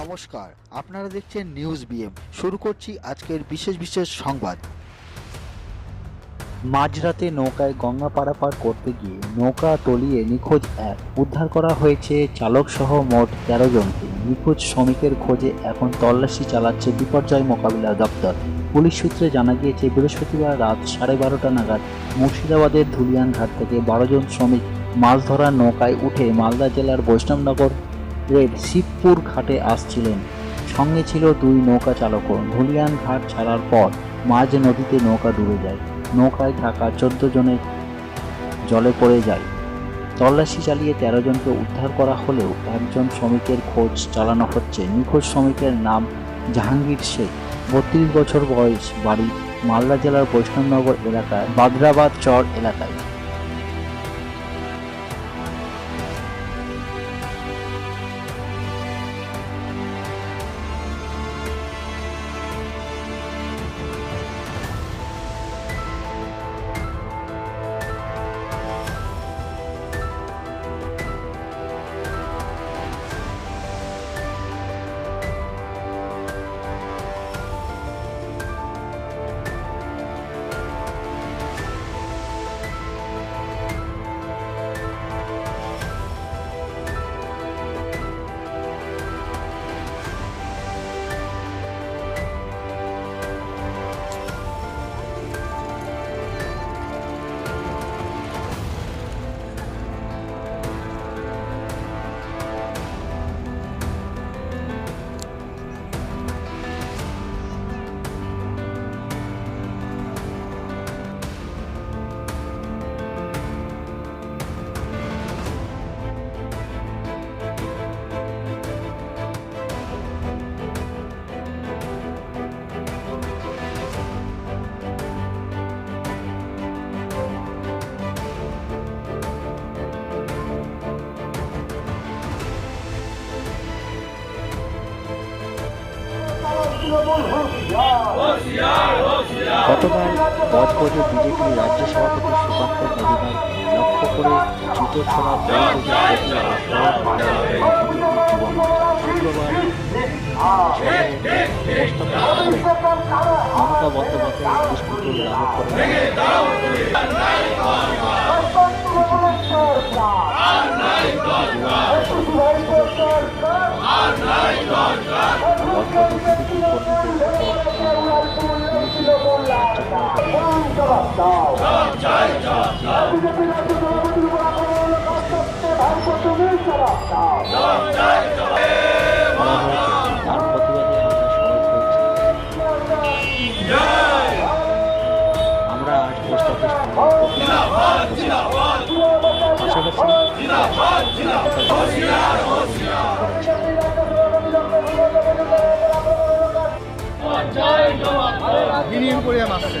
নমস্কার, আপনারা দেখছেন নিউজ বিএম শুরু করছি আজকের বিশেষ বিশেষ সংবাদ। মাঝরাতে নৌকায় গঙ্গা পারাপার করতে গিয়ে নৌকা তলিয়ে নিখোঁজ এক। উদ্ধার করা হয়েছে চালক সহ মোট তেরো জনকে। নিখোঁজ শ্রমিকের খোঁজে এখন তল্লাশি চালাচ্ছে বিপর্যয় মোকাবিলা দপ্তর। পুলিশ সূত্রে জানা গিয়েছে, বৃহস্পতিবার রাত সাড়ে বারোটা নাগাদ মুর্শিদাবাদের ধুলিয়ান ঘাট থেকে বারো জন শ্রমিক মাছ ধরার নৌকায় উঠে মালদা জেলার বৈষ্ণবনগর শিবপুর ঘাটে আসছিলেন। সঙ্গে ছিল দুই নৌকা চালকও। ধুলিয়ান ঘাট ছাড়ার পর মাঝ নদীতে নৌকা ডুবে যায়। নৌকায় থাকা চোদ্দ জনের জলে পড়ে যায়। তল্লাশি চালিয়ে তেরো জনকে উদ্ধার করা হলেও একজন শ্রমিকের খোঁজ চালানো হচ্ছে। নিখোঁজ শ্রমিকের নাম জাহাঙ্গীর শেখ। বত্রিশ বছর বয়স, বাড়ি মালদা জেলার বৈষ্ণবনগর এলাকায়, বাদরাবাদ চর এলাকায়। গতকাল বজবজে বিজেপি রাজ্য সভাপতি সুকান্ত অধিকার লক্ষ্য করে চিতরছড়া দল থেকে প্রতি আক্রমণ মারা হয় বিজেপি যুব মোর্চা। শুক্রবার শহরে উপস্থাপন করে মমতা বন্দ্যোপাধ্যায় বিস্ফোরক লাভ করেন করা হয়েছে তার প্রতিবাদে আমরা পোস্ট অফিস পাশাপাশি বিনিয়োগ করে মারছে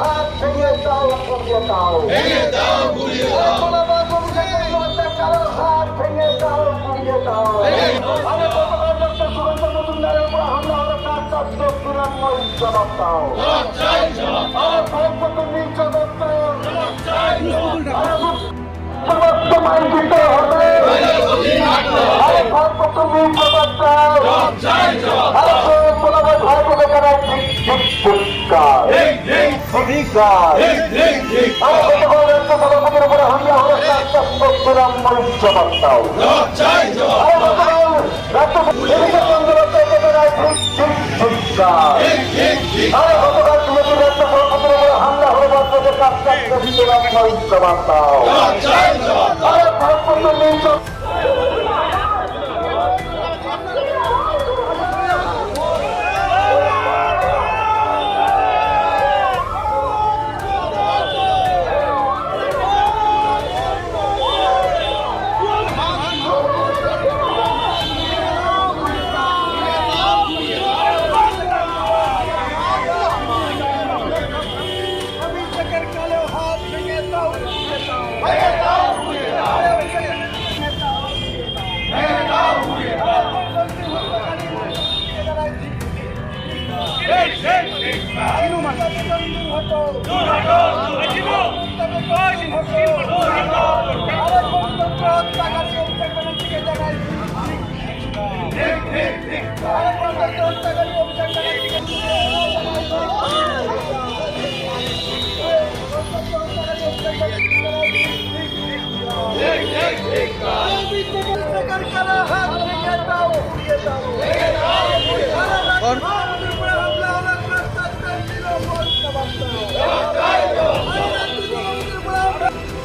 হাত ভেঙে দাও ঘুরিয়ে দাও। ভেঙে দাও ঘুরিয়ে দাও। হাত ভেঙে দাও ঘুরিয়ে দাও। আরে গতকাল ডক্টর সুরেন্দ্র মজুমদারের উপর হামলা হলো তার তথ্য তৃণমূল জবাব দাও। আরে ভারত তুমি জবাব। দাও। হবে রাজ্য সভাপতির উপরে হামলা হলো তৃণমূল জবাব দাও গতকাল রাজ্য অভিষেক বন্দ্যোপাধ্যায় বেকার ঠিক ঠিক পরিষ্কার আরে গতকাল তুমি রাজ্য সভাপতির জবাব দাও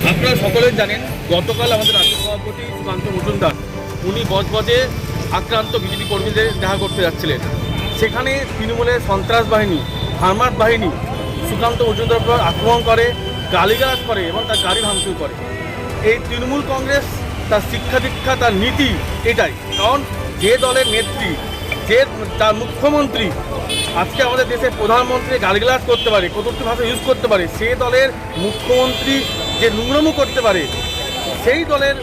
আপনারা সকলে জানেন গতকাল আমাদের রাজ্য সভাপতি সুকান্ত মজুমদার উনি বজবজে আক্রান্ত বিজেপি কর্মীদের দেখা করতে যাচ্ছিলেন। সেখানে তৃণমূলের সন্ত্রাস বাহিনী হারমাত বাহিনী সুকান্ত মজুমদার উপর আক্রমণ করে গালিগালাজ করে এবং তার গাড়ি ভাঙচুর করে। এই তৃণমূল কংগ্রেস তার শিক্ষা দীক্ষা, তার নীতি এটাই। কারণ যে দলের নেত্রী, যে তার মুখ্যমন্ত্রী, আজকে আমাদের দেশের প্রধানমন্ত্রী গালিগালাজ করতে পারে, কটূক্তি ভাষা ইউজ করতে পারে, সে দলের মুখ্যমন্ত্রী যে নোংরামো করতে পারে, সেই দলের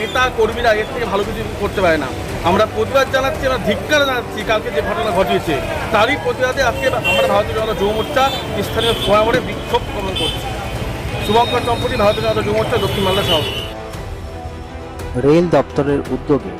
নেতা, কর্মীরা এর থেকে ভালো কিছু করতে পারে না। আমরা প্রতিবাদ জানাচ্ছি, আমরা ধিক্কার জানাচ্ছি কালকে যে ঘটনা ঘটিয়েছে। তারই প্রতিবাদে আজকে আমরা ভারতীয় জনতা যুব মোর্চা স্থানীয় ফোয়ামরে বিক্ষোভ প্রদান করছি। শুভঙ্কর চম্পতি ভারতীয় জনতা যুব মোর্চা দক্ষিণ মালদা সভাপতি। রেল দপ্তরের উদ্যোগে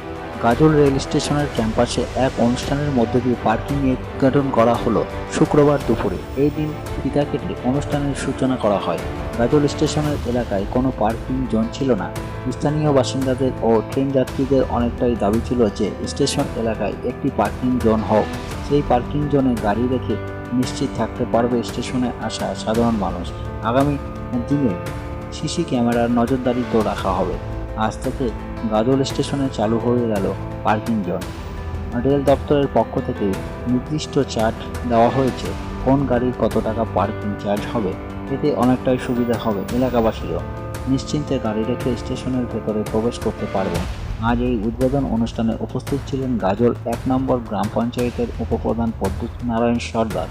গাজল রেল স্টেশনের ক্যাম্পাসে এক অনুষ্ঠানের মধ্য দিয়ে পার্কিং উদ্ঘাটন করা হলো শুক্রবার দুপুরে। এই দিন ফিতা কেটে অনুষ্ঠানের সূচনা করা হয়। গাজল স্টেশনের এলাকায় কোনো পার্কিং জোন ছিল না। স্থানীয় বাসিন্দাদের ও ট্রেন যাত্রীদের অনেকটাই দাবি ছিল যে স্টেশন এলাকায় একটি পার্কিং জোন হোক। সেই পার্কিং জোনে গাড়ি রেখে নিশ্চিত থাকতে পারবে স্টেশনে আসা সাধারণ মানুষ। আগামী দিনে সিসি ক্যামেরার নজরদারিতেও রাখা হবে। আজ থেকে গাজল স্টেশনে চালু হয়ে গেল পার্কিং জোন। রেল দপ্তরের পক্ষ থেকে নির্দিষ্ট চার্জ দেওয়া হয়েছে কোন গাড়ির কত টাকা পার্কিং চার্জ হবে। এতে অনেকটাই সুবিধা হবে এলাকাবাসীরও নিশ্চিন্তে গাড়ি রেখে স্টেশনের ভেতরে প্রবেশ করতে পারবেন আজ এই উদ্বোধন অনুষ্ঠানে উপস্থিত ছিলেন গাজল এক নম্বর গ্রাম পঞ্চায়েতের উপপ্রধান পদ্মুত নারায়ণ সর্দার,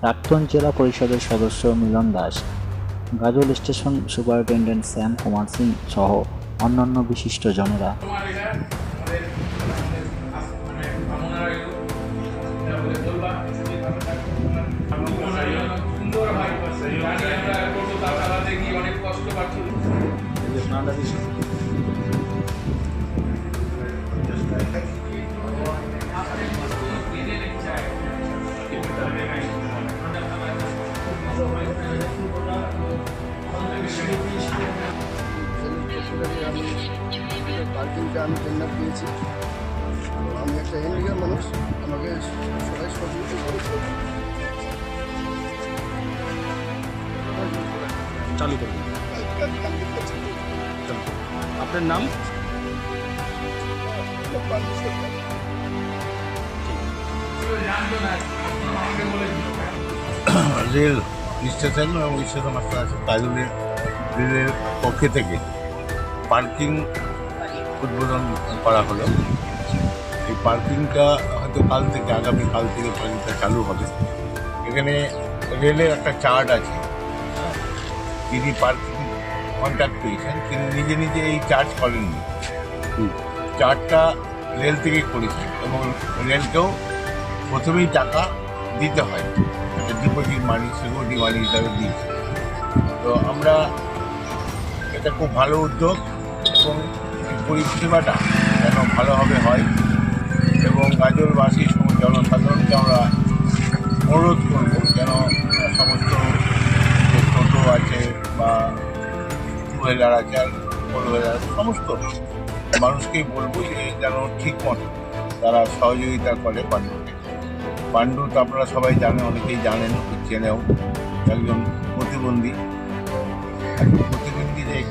প্রাক্তন জেলা পরিষদের সদস্য মিলন দাস, গাজল স্টেশন সুপারিনটেন্ডেন্ট শ্যাম কুমার সিং সহ অন্যান্য বিশিষ্ট পার্কিংটা আমি টেন্ডার তো আমি একটা এনডিআর মানুষ আমাকে সবাই সহযোগিতা করেছে চালু করুন। আপনার নাম? রেল স্টেশন এবং স্টেশন মাস্টার আছে তাজুলের রেলের পক্ষে থেকে। পার্কিং উদ্বোধন করা হলো। এই পার্কিংটা হয়তো কাল থেকে আগামীকাল থেকে পার্কিংটা চালু হবে। এখানে রেলের একটা চার্ট আছে। যিনি পার্কিং কন্ট্যাক্ট পেয়েছেন তিনি নিজে নিজে এই চার্জ করেননি। চার্টটা রেল থেকে করেছেন এবং রেলকেও প্রথমেই টাকা দিতে হয়। একটা ডিপোজিট মানি সিকিউরিটি মানি হিসাবে দিয়েছে। তো আমরা এটা খুব ভালো উদ্যোগ এবং পরিষেবাটা যেন ভালোভাবে হয় এবং গাজলবাসী জনসাধারণকে আমরা অনুরোধ করব যেন সমস্ত যে টোটো আছে বা টু হুইলার আছে আর ফোর হুইলার সমস্ত মানুষকেই বলব যে যেন ঠিক মতো তারা সহযোগিতা করে পাণ্ডুকে। পাণ্ডু তো আপনারা সবাই জানেন, অনেকেই জানেন চেনেও একজন প্রতিবন্ধী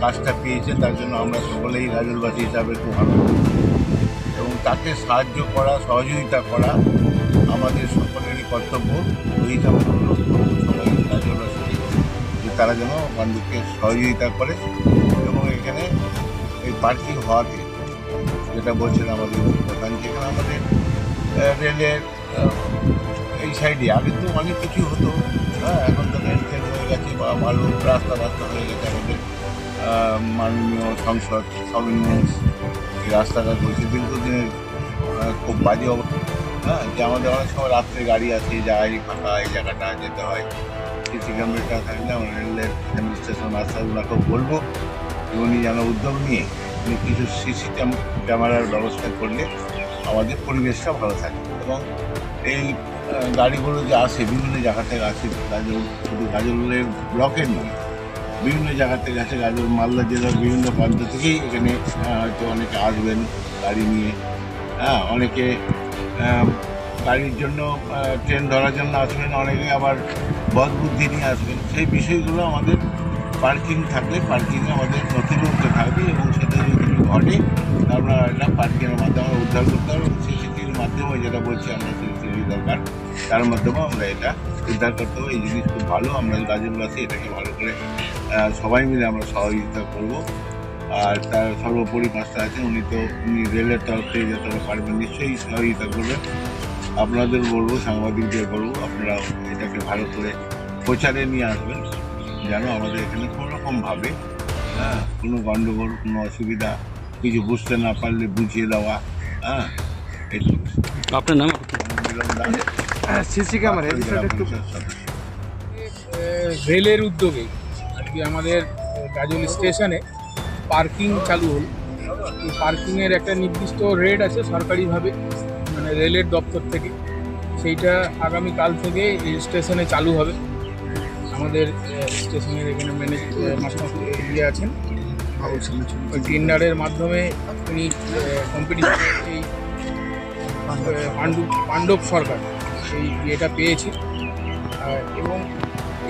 কাজটা পেয়েছে, তার জন্য আমরা সকলেই গাজলবাসী হিসাবে খুব এবং তাকে সাহায্য করা, সহযোগিতা করা আমাদের সকলেরই কর্তব্য। ওই হিসাবে যে তারা যেন বান্ধবকে সহযোগিতা করে এবং এখানে এই পার্কিং হওয়াতে, যেটা বলছেন আমাদের প্রধান যেখানে আমাদের রেলের এই সাইডে আগে তো অনেক কিছু হতো। হ্যাঁ এখন তো রেল হয়ে গেছে বা ভালো রাস্তা রাস্তা হয়ে গেছে, আমাদের মাননীয় সংসদ সবিন এই রাস্তাটা করছে। দীর্ঘদিনের খুব বাজে অবস্থা। হ্যাঁ যে আমাদের অনেক সময় রাত্রে গাড়ি আছে, যায় ফাঁকা, এই জায়গাটা যেতে হয়। সিসি ক্যামেরাটা থাকলে আমরা রেলের অ্যাডমিনিস্ট্রেশন আসার ওনাকেও বলব উনি যেন উদ্যোগ নিয়ে উনি কিছু সিসি ক্যামেরার ব্যবস্থা করলে আমাদের পরিবেশটা ভালো থাকে। এবং এই গাড়িগুলো যে আসে, বিভিন্ন জায়গা থেকে আসে, গাজল, শুধু গাজলের ব্লকের নয় বিভিন্ন জায়গা থেকে আসে গাজল মালদা জেলার বিভিন্ন প্রান্ত থেকেই এখানে হয়তো অনেকে আসবেন গাড়ি নিয়ে। হ্যাঁ অনেকে গাড়ির জন্য ট্রেন ধরার জন্য আসবেন, অনেকে আবার বদ বুদ্ধি নিয়ে আসবেন। সেই বিষয়গুলো আমাদের পার্কিং থাকলে, পার্কিংয়ে আমাদের নথিভুক্ত থাকবে এবং সেটা যদি ঘটে আমরা পার্কিংয়ের মাধ্যমে উদ্ধার করতে পারব সিসিটিভির মাধ্যমে যেটা বলছি আমরা সিসিটিভি দরকার। তার মাধ্যমেও আমরা এটা উদ্ধার করতে হবে এই জিনিস খুব ভালো। আমরা গাজনবাসী এটাকে ভালো করে সবাই মিলে আমরা সহযোগিতা করব। আর তার সর্বোপরি মাস্টার আছেন উনি তো, উনি রেলের তরফ থেকে যতটা পারবেন নিশ্চয়ই সহযোগিতা করবেন। আপনাদের বলব, সাংবাদিকদের বলব, আপনারা এটাকে ভালো করে প্রচারে নিয়ে আসবেন, যেন আমাদের এখানে কোনো রকমভাবে হ্যাঁ কোনো গণ্ডগোল, কোনো অসুবিধা কিছু বুঝতে না পারলে বুঝিয়ে দেওয়া হ্যাঁ আপনার নাম? সিসি জেলা পরিষদ সদস্য। রেলের উদ্যোগে আর কি আমাদের গাজল স্টেশনে পার্কিং চালু হল। এই পার্কিংয়ের একটা নির্দিষ্ট রেট আছে সরকারিভাবে মানে রেলের দপ্তর থেকে। সেইটা আগামীকাল থেকে এই স্টেশনে চালু হবে। আমাদের স্টেশনের এখানে ম্যানেজ মাস্টার ইয়ে আছেন। ওই টেন্ডারের মাধ্যমে উনি কম্পিটিশনে এই পাণ্ডব পাণ্ডব সরকার এই ইয়েটা পেয়েছে। এবং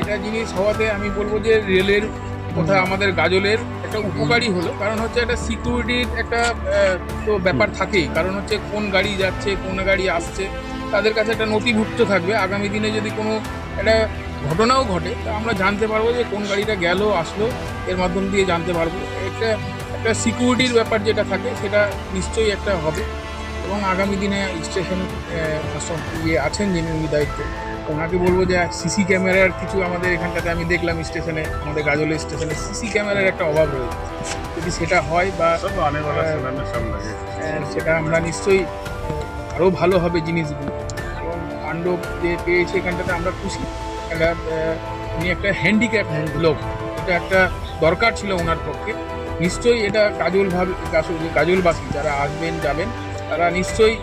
এটা জিনিস হওয়াতে আমি বলব যে রেলের কথা আমাদের গাজলের একটা উপকারী হলো কারণ হচ্ছে একটা সিকিউরিটির একটা তো ব্যাপার থাকেই। কারণ হচ্ছে কোন গাড়ি যাচ্ছে কোন গাড়ি আসছে তাদের কাছে একটা নথিভুক্ত থাকবে। আগামী দিনে যদি কোনো একটা ঘটনাও ঘটে তা আমরা জানতে পারব যে কোন গাড়িটা গেল আসলো এর মাধ্যম দিয়ে জানতে পারব। একটা একটা সিকিউরিটির ব্যাপার যেটা থাকে সেটা নিশ্চয়ই একটা হবে। এবং আগামী দিনে স্টেশন ইয়ে আছেন যিনি উনি দায়িত্ব। ওনাকে বলব যে সিসি ক্যামেরার কিছু আমাদের এখানটাতে আমি দেখলাম স্টেশনে আমাদের গাজল স্টেশনে সিসি ক্যামেরার একটা অভাব রয়েছে। যদি সেটা হয় বা সেটা আমরা নিশ্চয়ই আরও ভালো হবে জিনিসগুলো। এবং পাণ্ডব যে পেয়েছে এখানটাতে আমরা খুশি। একটা উনি একটা হ্যান্ডিক্যাপ লোক। এটা একটা দরকার ছিল ওনার পক্ষে। নিশ্চয়ই এটা গাজল ভাবে গাজলবাসী যারা আসবেন যাবেন তারা নিশ্চয়ই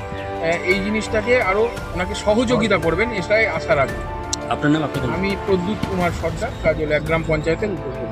এই জিনিসটাকে আরও ওনাকে সহযোগিতা করবেন এটাই আশা রাখবেন আপনার নাম আপনার আমি প্রদ্যুৎ কুমার সর্দার কাজল এক গ্রাম পঞ্চায়েতের উপর